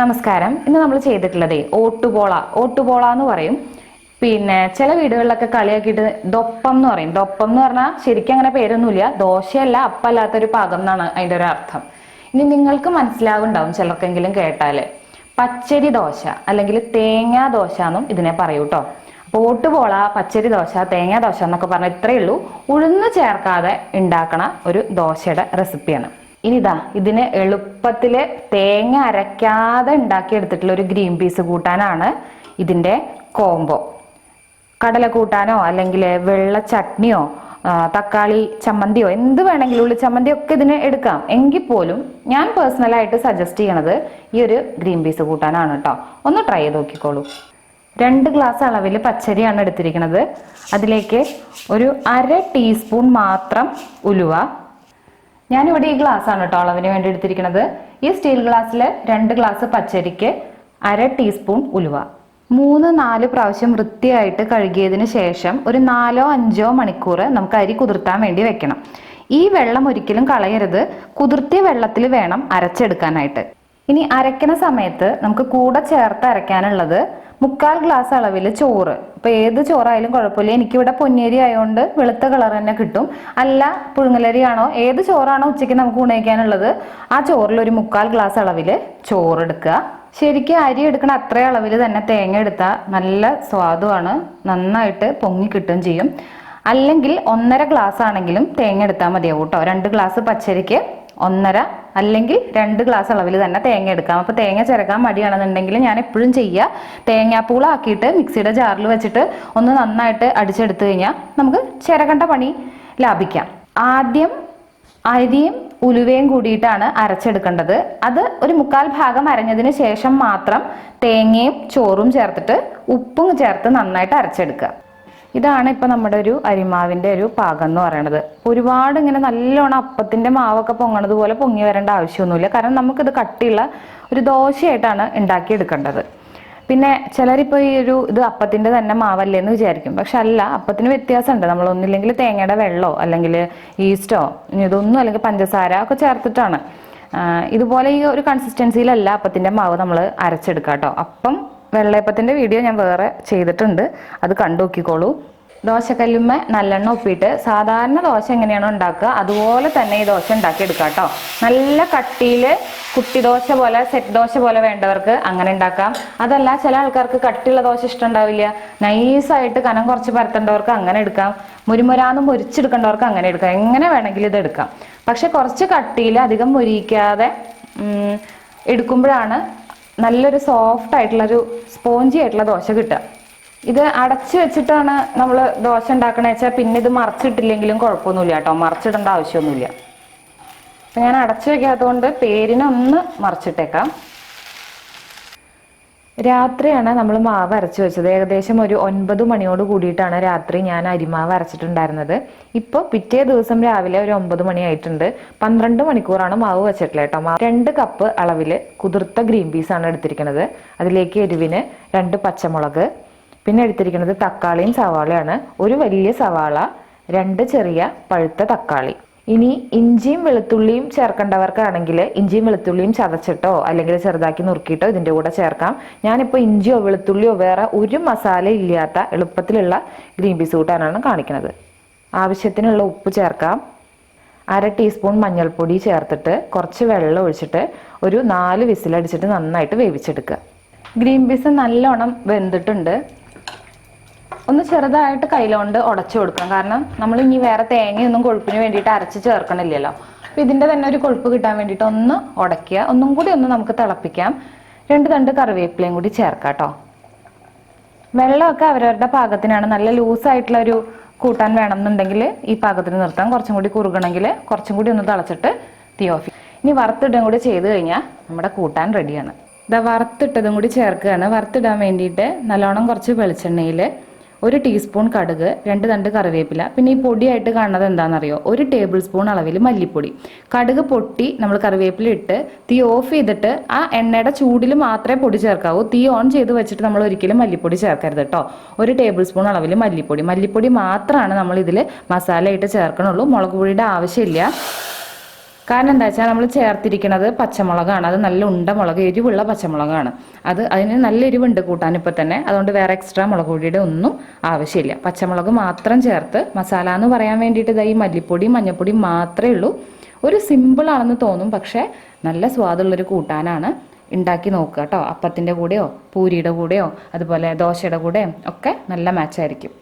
നമസ്കാരം. ഇന്ന് നമ്മൾ ചെയ്തിട്ടുള്ളത് ഓട്ടുപോള. ഓട്ടുപോള എന്ന് പറയും. പിന്നെ ചില വീടുകളിലൊക്കെ കളിയാക്കിയിട്ട് ദൊപ്പം എന്ന് പറയും. ദൊപ്പം എന്ന് പറഞ്ഞാൽ ശരിക്കും അങ്ങനെ പേരൊന്നുമില്ല. ദോശയല്ല അപ്പല്ലാത്തൊരു പാകം എന്നാണ് അതിന്റെ ഒരു അർത്ഥം. ഇനി നിങ്ങൾക്ക് മനസ്സിലാവുണ്ടാവും ചിലർക്കെങ്കിലും കേട്ടാൽ പച്ചരി ദോശ അല്ലെങ്കിൽ തേങ്ങാ ദോശ എന്നും ഇതിനെ പറയൂ കേട്ടോ അപ്പോൾ ഓട്ടുപോള പച്ചരി ദോശ തേങ്ങാ ദോശ എന്നൊക്കെ പറഞ്ഞാൽ ഇത്രയേ ഉള്ളൂ. ഉഴുന്ന് ചേർക്കാതെ ഉണ്ടാക്കണ ഒരു ദോശയുടെ റെസിപ്പിയാണ് ഇനി ഇതാ ഇതിന് എളുപ്പത്തിൽ തേങ്ങ അരയ്ക്കാതെ ഉണ്ടാക്കിയെടുത്തിട്ടുള്ള ഒരു ഗ്രീൻ പീസ് കൂട്ടാനാണ് ഇതിന്റെ കോംബോ. കടല കൂട്ടാനോ അല്ലെങ്കിൽ വെള്ള ചട്നിയോ തക്കാളി ചമ്മന്തിയോ എന്ത് വേണമെങ്കിലും ഉള്ളി ചമ്മന്തി ഒക്കെ ഇതിന് എടുക്കാം. എങ്കിൽ പോലും ഞാൻ പേഴ്സണലായിട്ട് സജസ്റ്റ് ചെയ്യണത് ഈ ഒരു ഗ്രീൻ പീസ് കൂട്ടാനാണ് കേട്ടോ. ഒന്ന് ട്രൈ ചെയ്ത് നോക്കിക്കോളൂ. രണ്ട് ഗ്ലാസ് അളവിൽ പച്ചരിയാണ് എടുത്തിരിക്കുന്നത് അതിലേക്ക് ഒരു അര ടീസ്പൂൺ മാത്രം ഉലുവ ഞാനിവിടെ ഈ ഗ്ലാസ് ആണ് കേട്ടോ അളവിന് വേണ്ടി എടുത്തിരിക്കുന്നത്. ഈ സ്റ്റീൽ ഗ്ലാസ്സിൽ രണ്ട് ഗ്ലാസ് പച്ചരിക്ക് അര ടീസ്പൂൺ ഉലുവ. മൂന്ന് നാല് പ്രാവശ്യം വൃത്തിയായിട്ട് കഴുകിയതിന് ശേഷം ഒരു നാലോ അഞ്ചോ മണിക്കൂർ നമുക്ക് അരി കുതിർത്താൻ വേണ്ടി വെക്കണം. ഈ വെള്ളം ഒരിക്കലും കളയരുത്. കുതിർത്തിയ വെള്ളത്തിൽ വേണം അരച്ചെടുക്കാനായിട്ട്. ഇനി അരയ്ക്കുന്ന സമയത്ത് നമുക്ക് കൂടെ ചേർത്ത് അരയ്ക്കാനുള്ളത് മുക്കാൽ ഗ്ലാസ് അളവിൽ ചോറ്. ഇപ്പൊ ഏത് ചോറായാലും കുഴപ്പമില്ല. എനിക്കിവിടെ പൊന്നേരി ആയതുകൊണ്ട് വെളുത്ത കളർ തന്നെ കിട്ടും. അല്ല പുഴുങ്ങലരിയാണോ? ഏത് ചോറാണോ ഉച്ചയ്ക്ക് നമുക്ക് ഉണയിക്കാനുള്ളത്? ആ ചോറിൽ ഒരു മുക്കാൽ ഗ്ലാസ് അളവിൽ ചോറ് എടുക്കുക. ശരിക്കും അരി എടുക്കണ അത്ര അളവിൽ തന്നെ തേങ്ങ എടുത്താൽ നല്ല സ്വാദുമാണ് നന്നായിട്ട് പൊങ്ങി കിട്ടുകയും ചെയ്യും. അല്ലെങ്കിൽ ഒന്നര ഗ്ലാസ് ആണെങ്കിലും തേങ്ങ എടുത്താൽ മതിയാവും കേട്ടോ. രണ്ട് ഗ്ലാസ് പച്ചരിക്ക് ഒന്നര അല്ലെങ്കിൽ രണ്ട് ഗ്ലാസ് അളവിൽ തന്നെ തേങ്ങ എടുക്കാം. അപ്പോൾ തേങ്ങ ചിരക്കാൻ മടിയാണെന്നുണ്ടെങ്കിൽ ഞാൻ എപ്പോഴും ചെയ്യുക. തേങ്ങാപ്പൂളാക്കിയിട്ട് മിക്സിയുടെ ജാറിൽ വെച്ചിട്ട് ഒന്ന് നന്നായിട്ട് അടിച്ചെടുത്തു കഴിഞ്ഞാൽ നമുക്ക് ചിരകണ്ട പണി ലാഭിക്കാം. ആദ്യം അരിയും ഉലുവയും കൂടിയിട്ടാണ് അരച്ചെടുക്കേണ്ടത്. അത് ഒരു മുക്കാൽ ഭാഗം അരഞ്ഞതിന് ശേഷം മാത്രം തേങ്ങയും ചോറും ചേർത്തിട്ട് ഉപ്പും ചേർത്ത് നന്നായിട്ട് അരച്ചെടുക്കുക. ഇതാണ് ഇപ്പൊ നമ്മുടെ ഒരു അരിമാവിന്റെ ഒരു പാകം എന്ന് പറയുന്നത് ഒരുപാട് ഇങ്ങനെ നല്ലോണം അപ്പത്തിന്റെ മാവൊക്കെ പൊങ്ങണത് പോലെ പൊങ്ങി വരേണ്ട ആവശ്യമൊന്നുമില്ല. കാരണം നമുക്കിത് കട്ടിയുള്ള ഒരു ദോശയായിട്ടാണ് ഉണ്ടാക്കിയെടുക്കേണ്ടത്. പിന്നെ ചിലരിപ്പോൾ ഈ ഒരു ഇത് അപ്പത്തിന്റെ തന്നെ മാവല്ലേ എന്ന് വിചാരിക്കും. പക്ഷെ അല്ല അപ്പത്തിന് വ്യത്യാസമുണ്ട്. നമ്മൾ ഒന്നില്ലെങ്കിൽ തേങ്ങയുടെ വെള്ളമോ അല്ലെങ്കിൽ ഈസ്റ്റോ ഇതൊന്നും അല്ലെങ്കിൽ പഞ്ചസാര ഒക്കെ ചേർത്തിട്ടാണ്. ഇതുപോലെ ഈ ഒരു കൺസിസ്റ്റൻസിയിലല്ല അപ്പത്തിന്റെ മാവ് നമ്മൾ അരച്ചെടുക്കാം കേട്ടോ അപ്പം വെള്ളയപ്പത്തിന്റെ വീഡിയോ ഞാൻ വേറെ ചെയ്തിട്ടുണ്ട്. അത് കണ്ടു നോക്കിക്കോളൂ. ദോശക്കല്ലുമ്മ നല്ലെണ്ണ ഉപ്പിട്ട് സാധാരണ ദോശ എങ്ങനെയാണോ ഉണ്ടാക്കുക അതുപോലെ തന്നെ ഈ ദോശ ഉണ്ടാക്കിയെടുക്കുക കേട്ടോ നല്ല കട്ടിയിൽ കുട്ടി ദോശ പോലെ സെറ്റ് ദോശ പോലെ വേണ്ടവർക്ക് അങ്ങനെ ഉണ്ടാക്കാം. അതല്ല ചില ആൾക്കാർക്ക് കട്ടിയുള്ള ദോശ ഇഷ്ടമുണ്ടാവില്ല നൈസായിട്ട് കനം കുറച്ച് പരത്തേണ്ടവർക്ക് അങ്ങനെ എടുക്കാം. മുരുമുരാന്ന് മുരിച്ചെടുക്കേണ്ടവർക്ക് അങ്ങനെ എടുക്കാം. എങ്ങനെ വേണമെങ്കിലും ഇത് എടുക്കാം. പക്ഷെ കുറച്ച് കട്ടിയിൽ അധികം മുരിക്കാതെ എടുക്കുമ്പോഴാണ് നല്ലൊരു സോഫ്റ്റ് ആയിട്ടുള്ളൊരു സ്പോഞ്ചി ആയിട്ടുള്ള ദോശ കിട്ടുക. ഇത് അടച്ചു വെച്ചിട്ടാണ് നമ്മൾ ദോശ ഉണ്ടാക്കണ വെച്ചാൽ പിന്നെ ഇത് മറച്ചിട്ടില്ലെങ്കിലും കുഴപ്പമൊന്നുമില്ല കേട്ടോ. മറച്ചിടേണ്ട ആവശ്യമൊന്നുമില്ല. അപ്പൊ ഞാൻ അടച്ചു വെക്കാത്തതുകൊണ്ട് പേരിനൊന്ന് മറച്ചിട്ടേക്കാം. രാത്രിയാണ് നമ്മൾ മാവ് അരച്ചു വെച്ചത്. ഏകദേശം ഒരു ഒൻപത് മണിയോട് കൂടിയിട്ടാണ് രാത്രി ഞാൻ അരിമാവ് അരച്ചിട്ടുണ്ടായിരുന്നത്. ഇപ്പോൾ പിറ്റേ ദിവസം രാവിലെ ഒരു ഒമ്പത് മണി ആയിട്ടുണ്ട്. പന്ത്രണ്ട് മണിക്കൂറാണ് മാവ് വെച്ചിട്ടുള്ളത് കേട്ടോ. മാവ് രണ്ട് കപ്പ് അളവിൽ കുതിർത്ത ഗ്രീൻ പീസാണ് എടുത്തിരിക്കുന്നത്. അതിലേക്ക് എരിവിന് രണ്ട് പച്ചമുളക് പിന്നെ എടുത്തിരിക്കുന്നത് തക്കാളിയും സവാളയാണ് ഒരു വലിയ സവാള രണ്ട് ചെറിയ പഴുത്ത തക്കാളി. ഇനി ഇഞ്ചിയും വെളുത്തുള്ളിയും ചേർക്കേണ്ടവർക്കാണെങ്കിൽ ഇഞ്ചിയും വെളുത്തുള്ളിയും ചതച്ചിട്ടോ അല്ലെങ്കിൽ ചെറുതാക്കി നുറുക്കിയിട്ടോ ഇതിന്റെ കൂടെ ചേർക്കാം. ഞാനിപ്പോൾ ഇഞ്ചിയോ വെളുത്തുള്ളിയോ വേറെ ഒരു മസാല ഇല്ലാത്ത എളുപ്പത്തിലുള്ള ഗ്രീൻ പീസ് കൂട്ടാനാണ് കാണിക്കുന്നത്. ആവശ്യത്തിനുള്ള ഉപ്പ് ചേർക്കാം. അര ടീസ്പൂൺ മഞ്ഞൾപ്പൊടി ചേർത്തിട്ട് കുറച്ച് വെള്ളം ഒഴിച്ചിട്ട് ഒരു നാല് വിസിലടിച്ചിട്ട് നന്നായിട്ട് വേവിച്ചെടുക്കുക. ഗ്രീൻ പീസ് നല്ലോണം വെന്തിട്ടുണ്ട്. ഒന്ന് ചെറുതായിട്ട് കയ്യിലോണ്ട് ഉടച്ചു കൊടുക്കണം. കാരണം നമ്മൾ ഇനി വേറെ തേങ്ങയൊന്നും കൊഴുപ്പിന് വേണ്ടിയിട്ട് അരച്ച് ചേർക്കണില്ലല്ലോ. അപ്പൊ ഇതിന്റെ തന്നെ ഒരു കൊഴുപ്പ് കിട്ടാൻ വേണ്ടിയിട്ട് ഒന്ന് ഉടയ്ക്കുക ഒന്നും കൂടി ഒന്ന് നമുക്ക് തിളപ്പിക്കാം. രണ്ട് തണ്ട് കറിവേപ്പിലയും കൂടി ചേർക്കാം കേട്ടോ വെള്ളമൊക്കെ അവരവരുടെ പാകത്തിനാണ്. നല്ല ലൂസായിട്ടുള്ള ഒരു കൂട്ടാൻ വേണം വേണമെന്നുണ്ടെങ്കിൽ ഈ പാകത്തിന് നിർത്താം. കുറച്ചും കൂടി കുറുകണമെങ്കിൽ കുറച്ചും കൂടി ഒന്ന് തിളച്ചിട്ട് തീ ഓഫ് ഇനി വറുത്തിടും കൂടി ചെയ്ത് കഴിഞ്ഞാൽ നമ്മുടെ കൂട്ടാൻ റെഡിയാണ്. ഇതാ വറുത്തിട്ടതും കൂടി ചേർക്കുകയാണ്. വറുത്തിടാൻ വേണ്ടിയിട്ട് നല്ലോണം കുറച്ച് വെളിച്ചെണ്ണയിൽ ഒരു ടീസ്പൂൺ കടുക് രണ്ട് തണ്ട് കറിവേപ്പില പിന്നെ ഈ പൊടിയായിട്ട് കാണുന്നത് എന്താണെന്നറിയോ? ഒരു ടേബിൾ സ്പൂൺ അളവിൽ മല്ലിപ്പൊടി. കടുക് പൊട്ടി നമ്മൾ കറിവേപ്പില ഇട്ട് തീ ഓഫ് ചെയ്തിട്ട് ആ എണ്ണയുടെ ചൂടിൽ മാത്രമേ പൊടി ചേർക്കാവൂ. തീ ഓൺ ചെയ്ത് വെച്ചിട്ട് നമ്മൾ ഒരിക്കലും മല്ലിപ്പൊടി ചേർക്കരുത് കേട്ടോ ഒരു ടേബിൾ സ്പൂൺ അളവിൽ മല്ലിപ്പൊടി മല്ലിപ്പൊടി മാത്രമാണ് നമ്മൾ ഇതിൽ മസാലയായിട്ട് ചേർക്കണുള്ളൂ. മുളക് പൊടിയുടെ ആവശ്യമില്ല. കാരണം എന്താ വെച്ചാൽ നമ്മൾ ചേർത്തിരിക്കുന്നത് പച്ചമുളകാണ്. അത് നല്ല ഉണ്ട മുളക് എരിവുള്ള പച്ചമുളകാണ്. അത് അതിന് നല്ല എരിവുണ്ട് കൂട്ടാൻ ഇപ്പം തന്നെ. അതുകൊണ്ട് വേറെ എക്സ്ട്രാ മുളക് പൊടിയുടെ ഒന്നും ആവശ്യമില്ല. പച്ചമുളക് മാത്രം ചേർത്ത് മസാല എന്ന് പറയാൻ വേണ്ടിയിട്ട് ഇതായി മല്ലിപ്പൊടി മഞ്ഞൾപ്പൊടി മാത്രമേ ഉള്ളൂ. ഒരു സിമ്പിൾ ആണെന്ന് തോന്നും പക്ഷേ നല്ല സ്വാദുള്ളൊരു കൂട്ടാനാണ് ഉണ്ടാക്കി നോക്കുക കേട്ടോ. അപ്പത്തിന്റെ കൂടെയോ പൂരിയുടെ കൂടെയോ അതുപോലെ ദോശയുടെ കൂടെയോ ഒക്കെ നല്ല മാച്ചായിരിക്കും